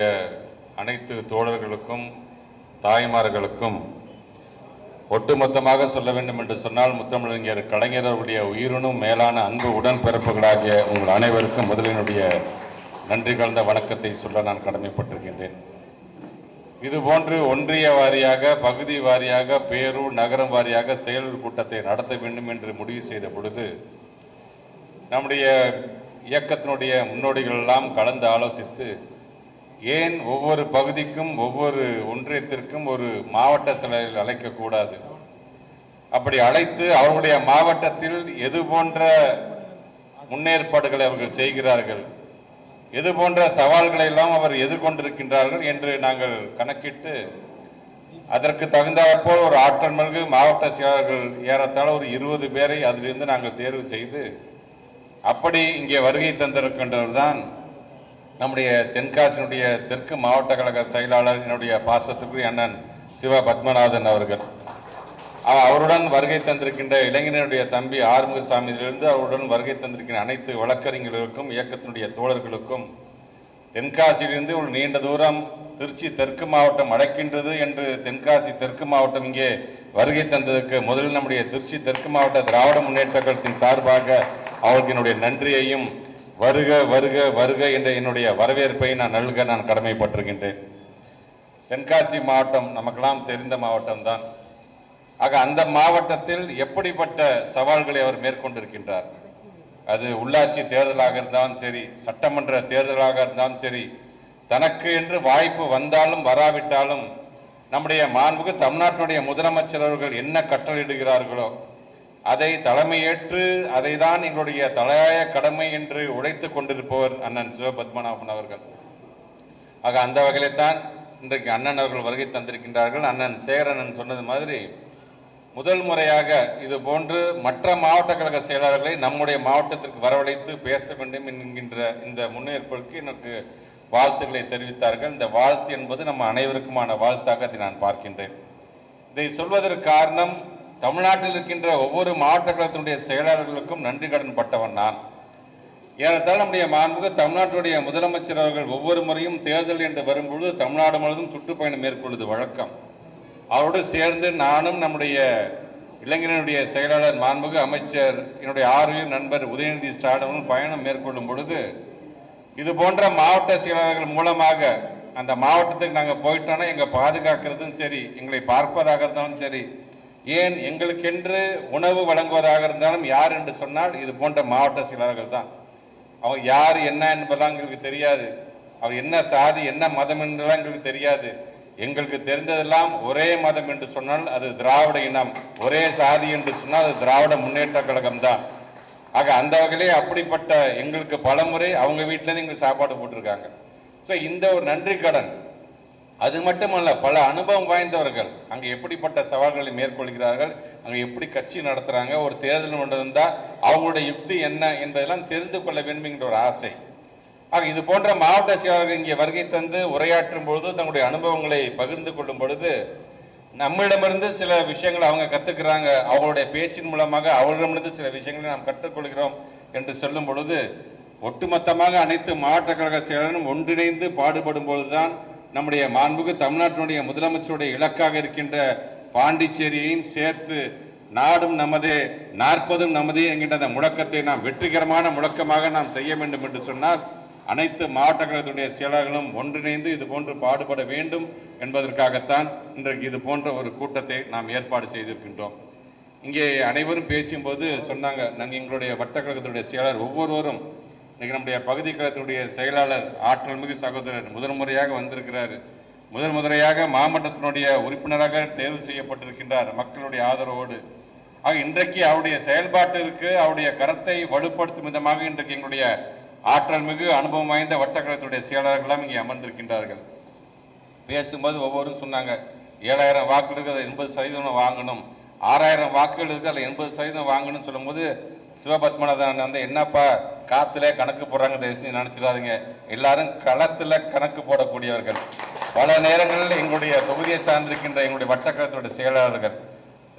அனைத்து தோழர்களுக்கும் தாய்மார்களுக்கும் ஒட்டுமொத்தமாக சொல்ல வேண்டும் என்று சொன்னால் முத்தமிழறிஞர் கலைஞரவருடைய உயிரினும் மேலான அன்பு உடன்பிறப்புகளாகிய உங்கள் அனைவருக்கும் முதலினுடைய நன்றி கலந்த வணக்கத்தை சொல்ல நான் கடமைப்பட்டிருக்கின்றேன். இதுபோன்று ஒன்றிய வாரியாக பகுதி வாரியாக பேரூர் நகரம் வாரியாக செயலூர் கூட்டத்தை நடத்த வேண்டும் என்று முடிவு செய்த பொழுது நம்முடைய இயக்கத்தினுடைய முன்னோடிகள் எல்லாம் கலந்து ஆலோசித்து ஏன் ஒவ்வொரு பகுதிக்கும் ஒவ்வொரு ஒன்றியத்திற்கும் ஒரு மாவட்ட செயலர் அழைக்கக்கூடாது? அப்படி அழைத்து அவர்களுடைய மாவட்டத்தில் எது போன்ற முன்னேற்பாடுகளை அவர்கள் செய்கிறார்கள்? எது போன்ற சவால்களை எல்லாம் அவர் எதிர்கொண்டிருக்கின்றார்கள் என்று நாங்கள் கணக்கிட்டு அதற்கு தகுந்தாற்போல் ஒரு ஆற்றல் மல்கு மாவட்ட செயலாளர்கள் ஏறத்தாழ ஒரு இருபது பேரை அதிலிருந்து நாங்கள் தேர்வு செய்து அப்படி இங்கே வருகை தந்திருக்கின்றவர் தான் நம்முடைய தென்காசியினுடைய தெற்கு மாவட்ட கழக செயலாளர் என்னுடைய பாசத்துக்குரிய அண்ணன் சிவ பத்மநாதன் அவர்கள். அவருடன் வருகை தந்திருக்கின்ற இளைஞனுடைய தம்பி ஆறுமுகசாமியிலிருந்து அவருடன் வருகை தந்திருக்கின்ற அனைத்து வழக்கறிஞர்களுக்கும் இயக்கத்தினுடைய தோழர்களுக்கும் தென்காசியிலிருந்து ஒரு நீண்ட தூரம் திருச்சி தெற்கு மாவட்டம் அழைக்கின்றது என்று தென்காசி தெற்கு மாவட்டம் இங்கே வருகை தந்ததற்கு முதலில் நம்முடைய திருச்சி தெற்கு மாவட்ட திராவிட முன்னேற்ற கழகத்தின் சார்பாக அவருக்கு என்னுடைய நன்றியையும் வருக வருக வருக என்ற என்னுடைய வரவேற்பை நான் நல்க நான் கடமைப்பட்டிருக்கின்றேன். தென்காசி மாவட்டம் நமக்கெல்லாம் தெரிந்த மாவட்டம்தான். ஆக அந்த மாவட்டத்தில் எப்படிப்பட்ட சவால்களை அவர் மேற்கொண்டிருக்கின்றார்? அது உள்ளாட்சி தேர்தலாக இருந்தாலும் சரி சட்டமன்ற தேர்தலாக இருந்தாலும் சரி தனக்கு என்று வாய்ப்பு வந்தாலும் வராவிட்டாலும் நம்முடைய மாண்புக்கு தமிழ்நாட்டினுடைய முதலமைச்சர் அவர்கள் என்ன கட்டளையிடுகிறார்களோ அதை தலைமையேற்று அதை தான் எங்களுடைய தலையாய கடமை என்று உழைத்து கொண்டிருப்பவர் அண்ணன் சிவபத்மநாபன் அவர்கள். ஆக அந்த வகையில்தான் இன்றைக்கு அண்ணன் அவர்கள் வருகை தந்திருக்கின்றார்கள். அண்ணன் சேகரண்ணன் சொன்னது மாதிரி முதல் முறையாக இது போன்று மற்ற மாவட்ட கழக செயலாளர்களை நம்முடைய மாவட்டத்திற்கு வரவழைத்து பேச வேண்டும் என்கின்ற இந்த முன்னேற்பிற்கு எனக்கு வாழ்த்துக்களை தெரிவித்தார்கள். இந்த வாழ்த்து என்பது நம்ம அனைவருக்குமான வாழ்த்தாக அதை நான் பார்க்கின்றேன். இதை சொல்வதற்கு காரணம் தமிழ்நாட்டில் இருக்கின்ற ஒவ்வொரு மாவட்ட கழகத்தினுடைய செயலாளர்களுக்கும் நன்றி கடன் பட்டவன் நான். ஏறத்தாழ நம்முடைய மாண்புக தமிழ்நாட்டுடைய முதலமைச்சர் அவர்கள் ஒவ்வொரு முறையும் தேர்தல் என்று வரும்பொழுது தமிழ்நாடு முழுவதும் சுற்றுப்பயணம் மேற்கொள்வது வழக்கம். அவரோடு சேர்ந்து நானும் நம்முடைய இளைஞனுடைய செயலாளர் மாண்புக அமைச்சர் என்னுடைய ஆறுயிர் நண்பர் உதயநிதி ஸ்டாலினும் பயணம் மேற்கொள்ளும் பொழுது இது போன்ற மாவட்ட செயலாளர்கள் மூலமாக அந்த மாவட்டத்துக்கு நாங்கள் போயிட்டோன்னா எங்கள் பாதுகாக்கிறதும் சரி எங்களை பார்ப்பதாக இருந்தாலும் சரி ஏன் எங்களுக்கென்று உணவு வழங்குவதாக இருந்தாலும் யார் என்று சொன்னால் இது போன்ற மாவட்ட செயலாளர்கள் தான். அவங்க யார் என்ன என்பதெல்லாம் எங்களுக்கு தெரியாது. அவர் என்ன சாதி என்ன மதம் என்றெல்லாம் எங்களுக்கு தெரியாது. எங்களுக்கு தெரிந்ததெல்லாம் ஒரே மதம் என்று சொன்னால் அது திராவிட இனம். ஒரே சாதி என்று சொன்னால் அது திராவிட முன்னேற்ற கழகம் தான். ஆக அந்த வகையிலே அப்படிப்பட்ட எங்களுக்கு பலமுறை அவங்க வீட்டிலேருந்து எங்களுக்கு சாப்பாடு போட்டிருக்காங்க. ஸோ இந்த ஒரு நன்றி கடன் அது மட்டுமல்ல பல அனுபவம் வாய்ந்தவர்கள் அங்கே எப்படிப்பட்ட சவால்களை மேற்கொள்கிறார்கள் அங்கே எப்படி கட்சி நடத்துகிறாங்க ஒரு தேர்தல் ஒன்று இருந்தால் அவங்களுடைய யுக்தி என்ன என்பதெல்லாம் தெரிந்து கொள்ள வேண்டும்ங்கிற ஒரு ஆசை. ஆக இது போன்ற மாவட்ட செயலாளர்கள் இங்கே வருகை தந்து உரையாற்றும் பொழுது தங்களுடைய அனுபவங்களை பகிர்ந்து கொள்ளும் பொழுது நம்மிடமிருந்து சில விஷயங்களை அவங்க கற்றுக்கிறாங்க அவங்களுடைய பேச்சின் மூலமாக அவர்களிடமிருந்து சில விஷயங்களை நாம் கற்றுக்கொள்கிறோம் என்று சொல்லும் பொழுது ஒட்டுமொத்தமாக அனைத்து மாவட்ட கழக செயலரும் ஒன்றிணைந்து பாடுபடும் பொழுதுதான் நம்முடைய மாண்புக்கு தமிழ்நாட்டினுடைய முதலமைச்சருடைய இலக்காக இருக்கின்ற பாண்டிச்சேரியையும் சேர்த்து நாடும் நமதே நாற்பதும் நமதே என்கின்ற அந்த முழக்கத்தை நாம் வெற்றிகரமான முழக்கமாக நாம் செய்ய வேண்டும் என்று சொன்னால் அனைத்து மாவட்ட கழகத்துடைய செயலாளர்களும் ஒன்றிணைந்து இது போன்று பாடுபட வேண்டும் என்பதற்காகத்தான் இன்றைக்கு இது போன்ற ஒரு கூட்டத்தை நாம் ஏற்பாடு செய்திருக்கின்றோம். இங்கே அனைவரும் பேசும்போது சொன்னாங்க நாங்கள் எங்களுடைய வட்டக்கழகத்துடைய செயலாளர் ஒவ்வொருவரும் இன்னைக்கு நம்முடைய பகுதி கழகத்தினுடைய செயலாளர் ஆற்றல் மிகு சகோதரர் முதன் முறையாக வந்திருக்கிறார். முதன் முறையாக மாவட்டத்தினுடைய உறுப்பினராக தேர்வு செய்யப்பட்டிருக்கின்றார் மக்களுடைய ஆதரவோடு. ஆக இன்றைக்கு அவருடைய செயல்பாட்டிற்கு அவருடைய கரத்தை வலுப்படுத்தும் விதமாக இன்றைக்கு எங்களுடைய ஆற்றல் மிகு அனுபவம் வாய்ந்த வட்டக்கழகத்துடைய செயலாளர்கள்லாம் இங்கே அமர்ந்திருக்கின்றார்கள். பேசும்போது ஒவ்வொருவரும் சொன்னாங்க ஏழாயிரம் வாக்குகள் இருக்குது அதில் எண்பது சதவீதம் வாங்கணும். ஆறாயிரம் வாக்குகள் இருக்குது அதில் எண்பது சதவீதம் வாங்கணும்னு சொல்லும்போது சிவபத்மநாதன் வந்து என்னப்பா காத்துல கணக்கு போடுறாங்க தயவுசெய்து நினச்சிடாதீங்க நினைச்சிடாதீங்க. எல்லாரும் களத்துல கணக்கு போடக்கூடியவர்கள். பல நேரங்களில் எங்களுடைய தொகுதியை சார்ந்திருக்கின்ற எங்களுடைய வட்டக்கழகத்துடைய செயலாளர்கள்.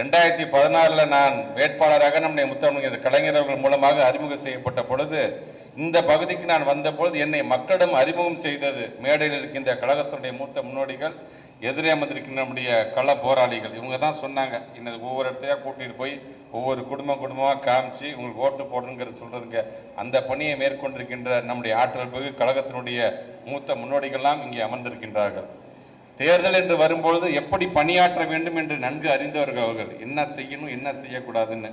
ரெண்டாயிரத்தி பதினாறில் நான் வேட்பாளராக நம்முடைய முத்தமிழர் கலைஞர்கள் மூலமாக அறிமுகம் செய்யப்பட்ட பொழுது இந்த பகுதிக்கு நான் வந்த பொழுது என்னை மக்களிடம் அறிமுகம் செய்தது மேடையில் இருக்கின்ற கழகத்தினுடைய மூத்த முன்னோடிகள் எதிரே அமர்ந்திருக்கின்ற நம்முடைய கள போராளிகள் இவங்க தான் சொன்னாங்க இன்னது ஒவ்வொரு இடத்தையாக கூட்டிகிட்டு போய் ஒவ்வொரு குடும்பம் குடும்பமாக காமிச்சு உங்களுக்கு ஓட்டு போடணுங்கிறது சொல்கிறதுங்க அந்த பணியை மேற்கொண்டிருக்கின்ற நம்முடைய ஆற்றல் பிறகு கழகத்தினுடைய மூத்த முன்னோடிகள்லாம் இங்கே அமர்ந்திருக்கின்றார்கள். தேர்தல் என்று வரும்பொழுது எப்படி பணியாற்ற வேண்டும் என்று நன்கு அறிந்தவர்கள் அவர்கள் என்ன செய்யணும் என்ன செய்யக்கூடாதுன்னு.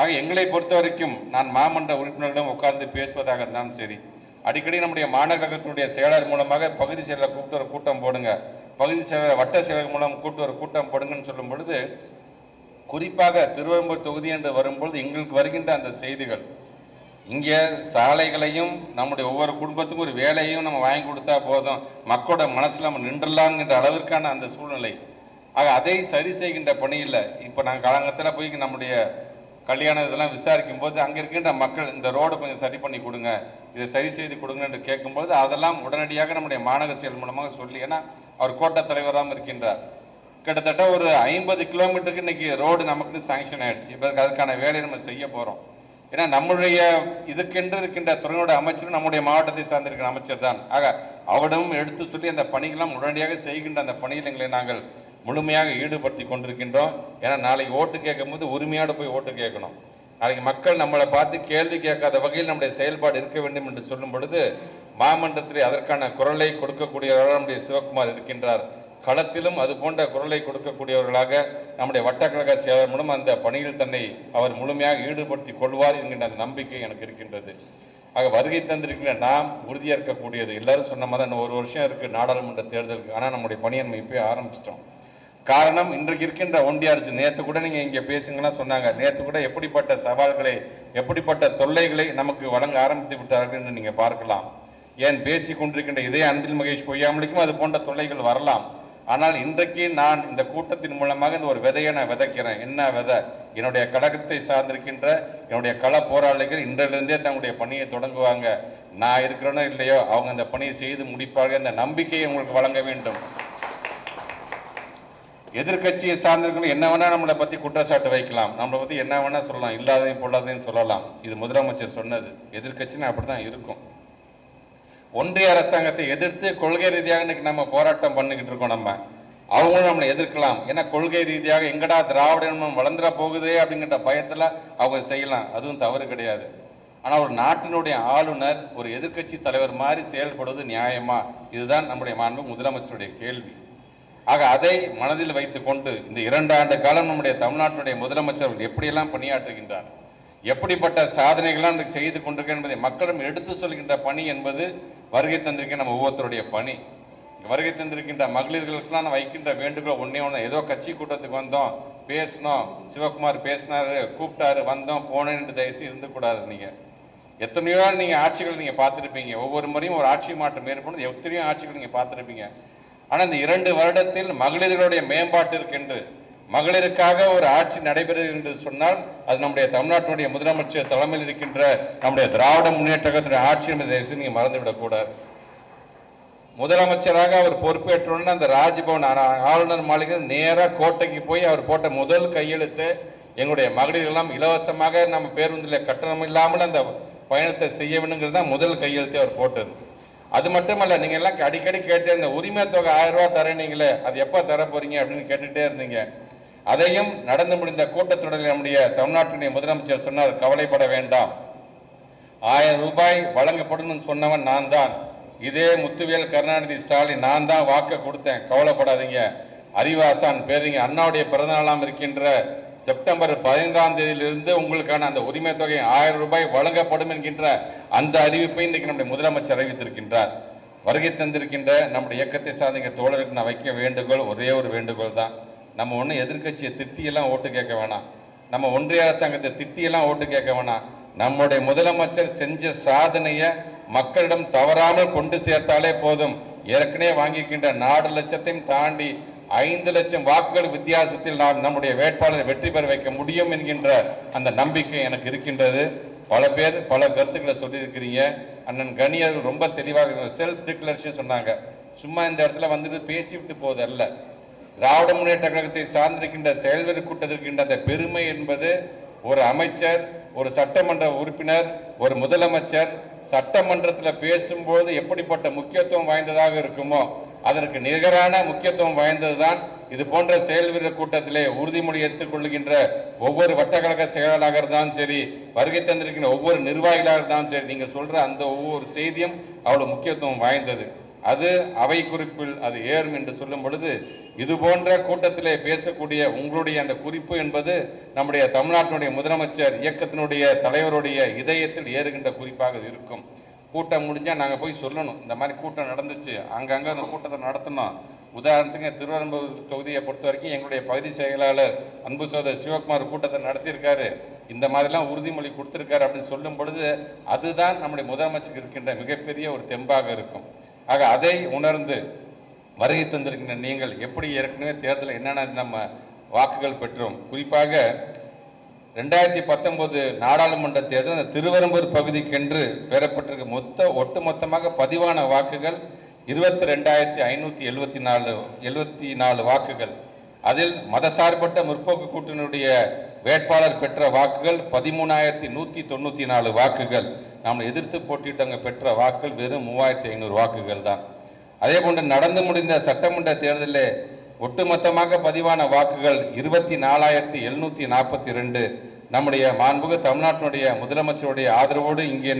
ஆக எங்களை பொறுத்த வரைக்கும் நான் மாமன்ற உறுப்பினர்களிடம் உட்கார்ந்து பேசுவதாக இருந்தாலும் சரி அடிக்கடி நம்முடைய மாநகரத்தினுடைய செயலர் மூலமாக பகுதி செயலர் கூப்பிட்டு ஒரு கூட்டம் போடுங்க. பகுதி சேவை வட்ட சேவை மூலம் கூட்டு ஒரு கூட்டம் போடுங்கன்னு சொல்லும் பொழுது குறிப்பாக திருவெரும்பூர் தொகுதி என்று வரும்பொழுது எங்களுக்கு வருகின்ற அந்த செய்திகள். இங்கே சாலைகளையும் நம்முடைய ஒவ்வொரு குடும்பத்துக்கும் ஒரு வேலையும் நம்ம வாங்கி கொடுத்தா போதும். மக்களோட மனசில் நம்ம நின்றலாம்ங்கிற அளவிற்கான அந்த சூழ்நிலை. ஆக அதை சரி செய்கின்ற பணியில் இப்போ நாங்கள் காலங்கத்தில் போய் நம்முடைய கல்யாணம் இதெல்லாம் விசாரிக்கும் போது அங்கே இருக்கின்ற மக்கள் இந்த ரோடு கொஞ்சம் சரி பண்ணி கொடுங்க இதை சரி செய்து கொடுங்க என்று கேட்கும்போது அதெல்லாம் உடனடியாக நம்முடைய மாநகர செயல் மூலமாக சொல்லி ஏன்னா அவர் கோட்டை தலைவராகவும் இருக்கின்றார். கிட்டத்தட்ட ஒரு ஐம்பது கிலோமீட்டருக்கு இன்னைக்கு ரோடு நமக்குன்னு சாங்ஷன் ஆயிடுச்சு. இப்போ அதுக்கான வேலையை நம்ம செய்ய போகிறோம் ஏன்னா நம்முடைய இதுக்கென்று இருக்கின்ற துறையோட அமைச்சரும் நம்முடைய மாவட்டத்தை சார்ந்திருக்கிற அமைச்சர் தான். ஆக அவரிடம் எடுத்து சொல்லி அந்த பணிகள்லாம் உடனடியாக செய்கின்ற அந்த பணியில் எங்களை நாங்கள் முழுமையாக ஈடுபடுத்தி கொண்டிருக்கின்றோம். ஏன்னா நாளைக்கு ஓட்டு கேட்கும்போது உரிமையோடு போய் ஓட்டு கேட்கணும். நாளைக்கு மக்கள் நம்மளை பார்த்து கேள்வி கேட்காத வகையில் நம்முடைய செயல்பாடு இருக்க வேண்டும் என்று சொல்லும் பொழுது மாமன்றத்தில் அதற்கான குரலை கொடுக்கக்கூடியவர்களாக நம்முடைய சிவகுமார் இருக்கின்றார். களத்திலும் அது போன்ற குரலை கொடுக்கக்கூடியவர்களாக நம்முடைய வட்டக்கழக செயலர் மூலம் அந்த பணியில் தன்னை அவர் முழுமையாக ஈடுபடுத்தி கொள்வார் என்கின்ற அந்த நம்பிக்கை எனக்கு இருக்கின்றது. ஆக வருகை தந்திருக்கிற நாம் உறுதியேற்கக்கூடியது. எல்லாரும் சொன்ன மாதிரி ஒரு வருஷம் இருக்கு நாடாளுமன்ற தேர்தலுக்கு ஆனால் நம்முடைய பணியை நம்ம இப்போயே ஆரம்பிச்சிட்டோம். காரணம் இன்றைக்கு இருக்கின்ற ஒன்றிய அரசு நேற்று கூட நீங்கள் இங்கே பேசுங்கன்னா சொன்னாங்க. நேற்று கூட எப்படிப்பட்ட சவால்களை எப்படிப்பட்ட தொல்லைகளை நமக்கு வழங்க ஆரம்பித்து விட்டார்கள் என்று நீங்கள் பார்க்கலாம். ஏன் பேசி கொண்டிருக்கின்ற இதே அன்பில் மகேஷ் பொய்யாமலுக்கும் அது போன்ற தொல்லைகள் வரலாம். ஆனால் இன்றைக்கு நான் இந்த கூட்டத்தின் மூலமாக இந்த ஒரு விதையை நான் விதைக்கிறேன். என்ன விதை? என்னுடைய கழகத்தை சார்ந்திருக்கின்ற என்னுடைய கள போராளிகள் இன்றிலிருந்தே தங்களுடைய பணியை தொடங்குவாங்க. நான் இருக்கிறேனோ இல்லையோ அவங்க அந்த பணியை செய்து முடிப்பார்கள் இந்த நம்பிக்கையை உங்களுக்கு வழங்க வேண்டும். எதிர்க்கட்சியை சார்ந்திருக்கணும் என்ன வேணா நம்மளை பத்தி குற்றச்சாட்டு வைக்கலாம். நம்மளை பத்தி என்ன வேணா சொல்லலாம். இல்லாதையும் பொல்லாதையும் சொல்லலாம். இது முதலமைச்சர் சொன்னது. எதிர்க்கட்சின்னு அப்படிதான் இருக்கும். ஒன்றிய அரசாங்கத்தை எதிர்த்து கொள்கை ரீதியாக இன்னைக்கு நம்ம போராட்டம் பண்ணிக்கிட்டு இருக்கோம் நம்ம. அவங்களும் நம்மளை எதிர்க்கலாம். ஏன்னா கொள்கை ரீதியாக எங்கடா திராவிட இனம் வளர்ந்துட போகுதே அப்படிங்கிற பயத்தில் அவங்க செய்யலாம். அதுவும் தவறு கிடையாது. ஆனால் ஒரு நாட்டினுடைய ஆளுநர் ஒரு எதிர்க்கட்சி தலைவர் மாதிரி செயல்படுவது நியாயமா? இதுதான் நம்முடைய மாண்பு முதலமைச்சருடைய கேள்வி. ஆக அதை மனதில் வைத்துக்கொண்டு இந்த இரண்டு ஆண்டு காலம் நம்முடைய தமிழ்நாட்டினுடைய முதலமைச்சர் எப்படியெல்லாம் பணியாற்றுகின்றார்? எப்படிப்பட்ட சாதனைகள்லாம் செய்து கொண்டிருக்கேன் என்பதை மக்களிடம் எடுத்து சொல்கின்ற பணி என்பது வருகை தந்திருக்க நம்ம ஒவ்வொருத்தருடைய பணி. வருகை தந்திருக்கின்ற மகளிர்களுக்கெல்லாம் நான் வைக்கின்ற வேண்டுகோள் ஒன்றே ஒன்று ஏதோ கட்சி கூட்டத்துக்கு வந்தோம் பேசினோம் சிவகுமார் பேசினாரு கூப்பிட்டாரு வந்தோம் போனேன்ட்டு தயவுசு தயவுசெய்து இருந்துக்கூடாது நீங்கள் எத்தனையோ நீங்கள் ஆட்சிகள் நீங்கள் பார்த்துருப்பீங்க. ஒவ்வொரு முறையும் ஒரு ஆட்சி மாற்றம் ஏற்படும் எத்தனையோ ஆட்சிகள் நீங்கள் பார்த்துருப்பீங்க. ஆனால் இந்த இரண்டு வருடத்தில் மகளிர்களுடைய மேம்பாட்டிற்கென்று மகளிருக்காக ஒரு ஆட்சி நடைபெறுகிறது என்று சொன்னால் அது நம்முடைய தமிழ்நாட்டினுடைய முதலமைச்சர் தலைமையில் இருக்கின்ற நம்முடைய திராவிட முன்னேற்றத்தினுடைய ஆட்சி என்பதை தயவுசெய்து நீங்கள் மறந்துவிடக்கூடாது. முதலமைச்சராக அவர் பொறுப்பேற்றோன்னு அந்த ராஜ்பவன் ஆளுநர் மாளிகை நேராக கோட்டைக்கு போய் அவர் போட்ட முதல் கையெழுத்து எங்களுடைய மகளிரெல்லாம் இலவசமாக நம்ம பேருந்தில் கட்டணம் இல்லாமல் அந்த பயணத்தை செய்ய வேணுங்கிறது தான் முதல் கையெழுத்து அவர் போட்டது. அது மட்டுமல்ல நீங்கள் எல்லாம் அடிக்கடி கேட்டு இந்த உரிமை தொகை ஆயிரம் ரூபா தரேனீங்களே அது எப்போ தர போறீங்க அப்படின்னு கேட்டுகிட்டே இருந்தீங்க. அதையும் நடந்து முடிந்த கூட்டத்தொடரில் நம்முடைய தமிழ்நாட்டினுடைய முதலமைச்சர் சொன்னார் கவலைப்பட வேண்டாம். ஆயிரம் ரூபாய் வழங்கப்படும் சொன்னவன் நான் தான். இதே முத்துவேல் கருணாநிதி ஸ்டாலின் நான் தான் வாக்க கொடுத்தேன். கவலைப்படாதீங்க. அறிவாசான் பேருங்க அண்ணாவுடைய பிறந்தநாளாம் இருக்கின்ற செப்டம்பர் பதினைந்தாம் தேதியிலிருந்து உங்களுக்கான அந்த உரிமை தொகை ஆயிரம் ரூபாய் வழங்கப்படும் என்கின்ற அந்த அறிவிப்பை இன்றைக்கு நம்முடைய முதலமைச்சர் அறிவித்திருக்கின்றார். வருகை தந்திருக்கின்ற நம்முடைய இயக்கத்தை சார்ந்த தோழருக்கு நான் வைக்க வேண்டுகோள் ஒரே ஒரு வேண்டுகோள் தான். நம்ம ஒன்றும் எதிர்க்கட்சியை திட்டியெல்லாம் ஓட்டு கேட்க வேணாம். நம்ம ஒன்றிய அரசாங்கத்தை திட்டியெல்லாம் ஓட்டு கேட்க வேணாம். நம்முடைய முதலமைச்சர் செஞ்ச சாதனையை மக்களிடம் தவறாமல் கொண்டு சேர்த்தாலே போதும். ஏற்கனவே வாங்கிக்கின்ற நாலு லட்சத்தையும் தாண்டி ஐந்து லட்சம் வாக்குகள் வித்தியாசத்தில் நாம் நம்முடைய வேட்பாளரை வெற்றி பெற வைக்க முடியும் என்கின்ற அந்த நம்பிக்கை எனக்கு இருக்கின்றது. பல பேர் பல கருத்துக்களை சொல்லியிருக்கிறீங்க. அண்ணன் கணியர் ரொம்ப தெளிவாக செல்ஃப் டிக்ளரேஷன் சொன்னாங்க. சும்மா இந்த இடத்துல வந்துட்டு பேசிவிட்டு போவதல்ல. திராவிட முன்னேற்ற கழகத்தை சார்ந்திருக்கின்ற செயல்வெறி கூட்டத்திற்கின்ற அந்த பெருமை என்பது ஒரு அமைச்சர் ஒரு சட்டமன்ற உறுப்பினர் ஒரு முதலமைச்சர் சட்டமன்றத்தில் பேசும்போது எப்படிப்பட்ட முக்கியத்துவம் வாய்ந்ததாக இருக்குமோ அதற்கு நிகரான முக்கியத்துவம் வாய்ந்ததுதான் இது போன்ற செயல் வீரர் கூட்டத்திலே உறுதிமொழி ஏற்றுக்கொள்கின்ற ஒவ்வொரு வட்டக்கழக செயலாளராக இருந்தாலும் சரி வருகை தந்திருக்கின்ற ஒவ்வொரு நிர்வாகிகளாக இருந்தாலும் சரி. நீங்கள் சொல்கிற அந்த ஒவ்வொரு செய்தியும் அவ்வளோ முக்கியத்துவம் வாய்ந்தது. அது அவை குறிப்பில் அது ஏறும் என்று சொல்லும் பொழுது இது போன்ற கூட்டத்திலே பேசக்கூடிய உங்களுடைய அந்த குறிப்பு என்பது நம்முடைய தமிழ்நாட்டினுடைய முதலமைச்சர் இயக்கத்தினுடைய தலைவருடைய இதயத்தில் ஏறுகின்ற குறிப்பாக இது இருக்கும். கூட்டம் முடிஞ்சால் நாங்கள் போய் சொல்லணும். இந்த மாதிரி கூட்டம் நடந்துச்சு. அங்கங்கே அந்த கூட்டத்தை நடத்தணும். உதாரணத்துக்கு திருவரம்பூர் தொகுதியை பொறுத்த வரைக்கும் எங்களுடைய பகுதி செயலாளர் அன்பு சோதர் சிவகுமார் கூட்டத்தை நடத்தியிருக்காரு. இந்த மாதிரிலாம் உறுதிமொழி கொடுத்துருக்காரு அப்படின்னு சொல்லும் பொழுது அதுதான் நம்முடைய முதலமைச்சருக்கு இருக்கின்ற மிகப்பெரிய ஒரு தெம்பாக இருக்கும். ஆக அதை உணர்ந்து வருகை தந்திருக்கின்ற நீங்கள் எப்படி ஏற்கனவே தேர்தலில் என்னென்ன நம்ம வாக்குகள் பெற்றோம். குறிப்பாக ரெண்டாயிரத்தி பத்தொன்பது நாடாளுமன்ற தேர்தல் அந்த திருவரம்பூர் பகுதிக்கென்று பெறப்பட்டிருக்க மொத்த ஒட்டுமொத்தமாக பதிவான வாக்குகள் இருபத்தி ரெண்டாயிரத்தி ஐநூற்றி எழுபத்தி நாலு எழுபத்தி நாலு வாக்குகள். அதில் மதசார்பற்ற முற்போக்கு கூட்டணியுடைய வேட்பாளர் பெற்ற வாக்குகள் பதிமூணாயிரத்தி நூற்றி தொண்ணூற்றி நாலு வாக்குகள். நாம் எதிர்த்து போட்டியிட்டவங்க பெற்ற வாக்குகள் வெறும் மூவாயிரத்தி ஐநூறு வாக்குகள் தான். அதே போன்று நடந்து முடிந்த சட்டமன்ற தேர்தலில் ஒட்டுமொத்தமாக பதிவான வாக்குகள் இருபத்தி நாலாயிரத்தி எழுநூற்றி நாற்பத்தி ரெண்டு. நம்முடைய மாண்புகு தமிழ்நாட்டினுடைய முதலமைச்சருடைய ஆதரவோடு இங்கே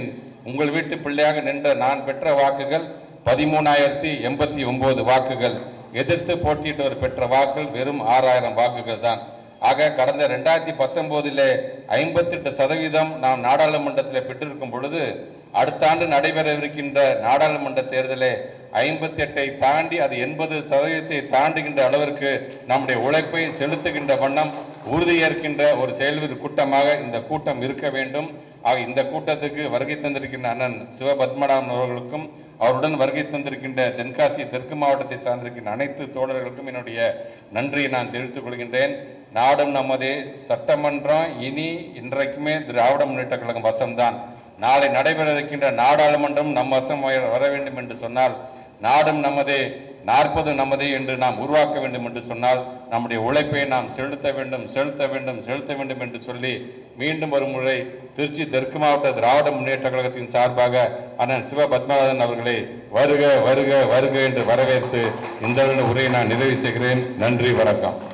உங்கள் வீட்டு பிள்ளையாக நின்ற நான் பெற்ற வாக்குகள் பதிமூணாயிரத்தி எண்பத்தி ஒம்பது வாக்குகள். எதிர்த்து போட்டியிட்டவர் பெற்ற வாக்குகள் வெறும் ஆறாயிரம் வாக்குகள் தான் ஆக கடந்த ரெண்டாயிரத்தி பத்தொம்போதிலே ஐம்பத்தெட்டு சதவீதம் நாம் நாடாளுமன்றத்தில் பெற்றிருக்கும் பொழுது அடுத்த ஆண்டு நடைபெறவிருக்கின்ற நாடாளுமன்ற தேர்தலே ஐம்பத்தி எட்டை தாண்டி அது எண்பது சதவீதத்தை தாண்டுகின்ற அளவிற்கு நம்முடைய உழைப்பை செலுத்துகின்ற வண்ணம் உறுதியேற்கின்ற ஒரு செயல்வீர் கூட்டமாக இந்த கூட்டம் இருக்க வேண்டும். ஆக இந்த கூட்டத்துக்கு வருகை தந்திருக்கின்ற அண்ணன் சிவபத்மநாபன் அவர்களுக்கும் அவருடன் வருகை தந்திருக்கின்ற தென்காசி தெற்கு மாவட்டத்தை சார்ந்திருக்கின்ற அனைத்து தோழர்களுக்கும் என்னுடைய நன்றியை நான் தெரிவித்துக் கொள்கின்றேன். நாடும் நமதே சட்டமன்றம். இனி இன்றைக்குமே திராவிட முன்னேற்ற கழகம் வசம்தான். நாளை நடைபெற இருக்கின்ற நாடாளுமன்றம் நம் வசம் வர- வேண்டும் என்று சொன்னால் நாடும் நமதே நாற்பது நமதே என்று நாம் உருவாக்க வேண்டும் என்று சொன்னால் நம்முடைய உழைப்பை நாம் செலுத்த வேண்டும் செலுத்த வேண்டும் செலுத்த வேண்டும் என்று சொல்லி மீண்டும் ஒரு முறை திருச்சி தெற்கு மாவட்ட திராவிட முன்னேற்ற கழகத்தின் சார்பாக அண்ணன் சிவ பத்மநாதன் அவர்களை வருக வருக வருக என்று வரவேற்று இந்த உரையை நான் நிறைவு செய்கிறேன். நன்றி வணக்கம்.